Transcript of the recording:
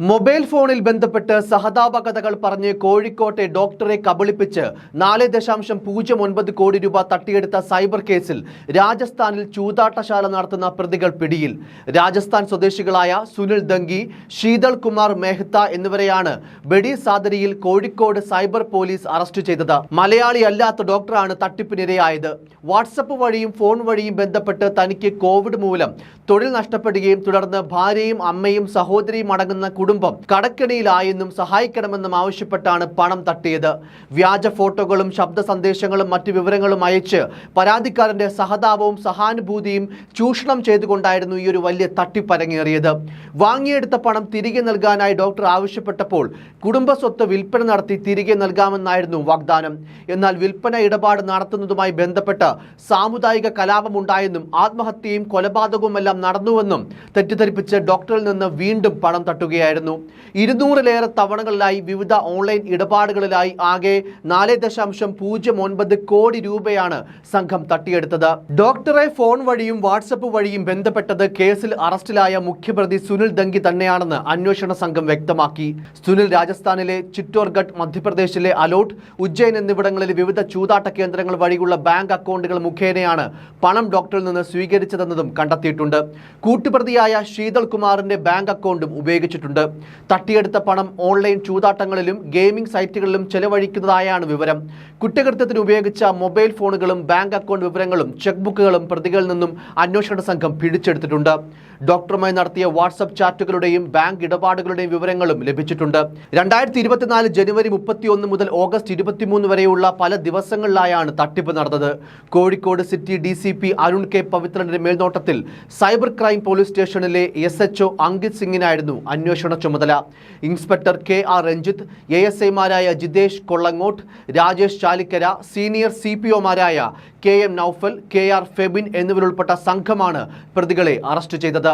Mobile ഫോണിൽ ബന്ധപ്പെട്ട് സഹതാപ കഥകൾ പറഞ്ഞ് കോഴിക്കോട്ടെ ഡോക്ടറെ കബളിപ്പിച്ച് നാല് ദശാംശം പൂജ്യം ഒൻപത് കോടി രൂപ തട്ടിയെടുത്ത സൈബർ കേസിൽ രാജസ്ഥാനിൽ ചൂതാട്ടശാല നടത്തുന്ന പ്രതികൾ പിടിയിൽ. രാജസ്ഥാൻ സ്വദേശികളായ സുനിൽ ദങ്കി ശീതൾ കുമാർ മെഹ്ത്ത എന്നിവരെയാണ് ബെഡി സാദരിയിൽ കോഴിക്കോട് സൈബർ പോലീസ് അറസ്റ്റ് ചെയ്തത്. മലയാളി അല്ലാത്ത ഡോക്ടറാണ് തട്ടിപ്പിനിരയായത്. വാട്സപ്പ് വഴിയും ഫോൺ വഴിയും ബന്ധപ്പെട്ട് തനിക്ക് കോവിഡ് മൂലം തൊഴിൽ നഷ്ടപ്പെടുകയും തുടർന്ന് ഭാര്യയും അമ്മയും സഹോദരിയും അടങ്ങുന്ന കുടുംബം കടക്കെണിയിലായെന്നും സഹായിക്കണമെന്നും ആവശ്യപ്പെട്ടാണ് പണം തട്ടിയത്. വ്യാജ ഫോട്ടോകളും ശബ്ദ സന്ദേശങ്ങളും മറ്റു വിവരങ്ങളും അയച്ച് പരാതിക്കാരന്റെ സഹതാപവും സഹാനുഭൂതിയും ചൂഷണം ചെയ്തുകൊണ്ടായിരുന്നു ഈ ഒരു വലിയ തട്ടിപ്പരങ്ങേറിയത്. വാങ്ങിയെടുത്ത പണം തിരികെ നൽകാനായി ഡോക്ടർ ആവശ്യപ്പെട്ടപ്പോൾ കുടുംബ സ്വത്ത് വിൽപ്പന നടത്തി തിരികെ നൽകാമെന്നായിരുന്നു വാഗ്ദാനം. എന്നാൽ വിൽപ്പന ഇടപാട് നടത്തുന്നതുമായി ബന്ധപ്പെട്ട് സാമുദായിക കലാപമുണ്ടായെന്നും ആത്മഹത്യയും കൊലപാതകവുമെല്ലാം നടന്നുവെന്നും തെറ്റിദ്ധരിപ്പിച്ച് ഡോക്ടറിൽ നിന്ന് വീണ്ടും പണം തട്ടുകയായിരുന്നു ഇരുന്നൂറിലേറെ തവണകളിലായി വിവിധ ഓൺലൈൻ ഇടപാടുകളിലായി ആകെ നാല് ദശാംശം പൂജ്യം ഒൻപത് കോടി രൂപയാണ് സംഘം തട്ടിയെടുത്തത്. ഡോക്ടറെ ഫോൺ വഴിയും വാട്സപ്പ് വഴിയും ബന്ധപ്പെട്ടത് കേസിൽ അറസ്റ്റിലായ മുഖ്യപ്രതി സുനിൽ ദങ്കി തന്നെയാണെന്ന് അന്വേഷണ സംഘം വ്യക്തമാക്കി. സുനിൽ രാജസ്ഥാനിലെ ചിറ്റോർഗഡ് മധ്യപ്രദേശിലെ അലോട്ട് ഉജ്ജയിൻ എന്നിവിടങ്ങളിൽ വിവിധ ചൂതാട്ട കേന്ദ്രങ്ങൾ വഴിയുള്ള ബാങ്ക് അക്കൗണ്ടുകൾ മുഖേനയാണ് പണം ഡോക്ടറിൽ നിന്ന് സ്വീകരിച്ചതെന്നതും കണ്ടെത്തിയിട്ടുണ്ട്. കൂട്ടുപ്രതിയായ ശീതൾ കുമാറിന്റെ ബാങ്ക് അക്കൗണ്ടും ഉപയോഗിച്ചിട്ടുണ്ട്. തട്ടിയെടുത്ത പണം ഓൺലൈൻ ചൂതാട്ടങ്ങളിലും ഗെയിമിംഗ് സൈറ്റുകളിലും ചെലവഴിക്കുന്നതായാണ് വിവരം. കുറ്റകൃത്യത്തിന് ഉപയോഗിച്ച മൊബൈൽ ഫോണുകളും ബാങ്ക് അക്കൗണ്ട് വിവരങ്ങളും ചെക്ക് ബുക്കുകളും പ്രതികളിൽ നിന്നും അന്വേഷണ സംഘം പിടിച്ചെടുത്തിട്ടുണ്ട്. ഡോക്ടറുമായി നടത്തിയ വാട്സപ്പ് ചാറ്റുകളുടെയും ബാങ്ക് ഇടപാടുകളുടെയും വിവരങ്ങളും ലഭിച്ചിട്ടുണ്ട്. രണ്ടായിരത്തി ഇരുപത്തിനാല് ജനുവരി മുപ്പത്തിയൊന്ന് മുതൽ ഓഗസ്റ്റ് ഇരുപത്തിമൂന്ന് വരെയുള്ള പല ദിവസങ്ങളിലായാണ് തട്ടിപ്പ് നടന്നത്. Kozhikode city D C P Arun K പവിത്രന്റെ മേൽനോട്ടത്തിൽ സൈബർ ക്രൈം പോലീസ് സ്റ്റേഷനിലെ എസ് എച്ച് ഒ അങ്കിത് സിംഗിനായിരുന്നു അന്വേഷണ ചുമതല. Inspector K R Ranjith A S ഐമാരായ Jithesh Kollangott Rajesh Chalikkara senior C P ഒമാരായ K M Naufal K R Febin എന്നിവരുൾപ്പെട്ട സംഘമാണ് പ്രതികളെ arrest ചെയ്തത്.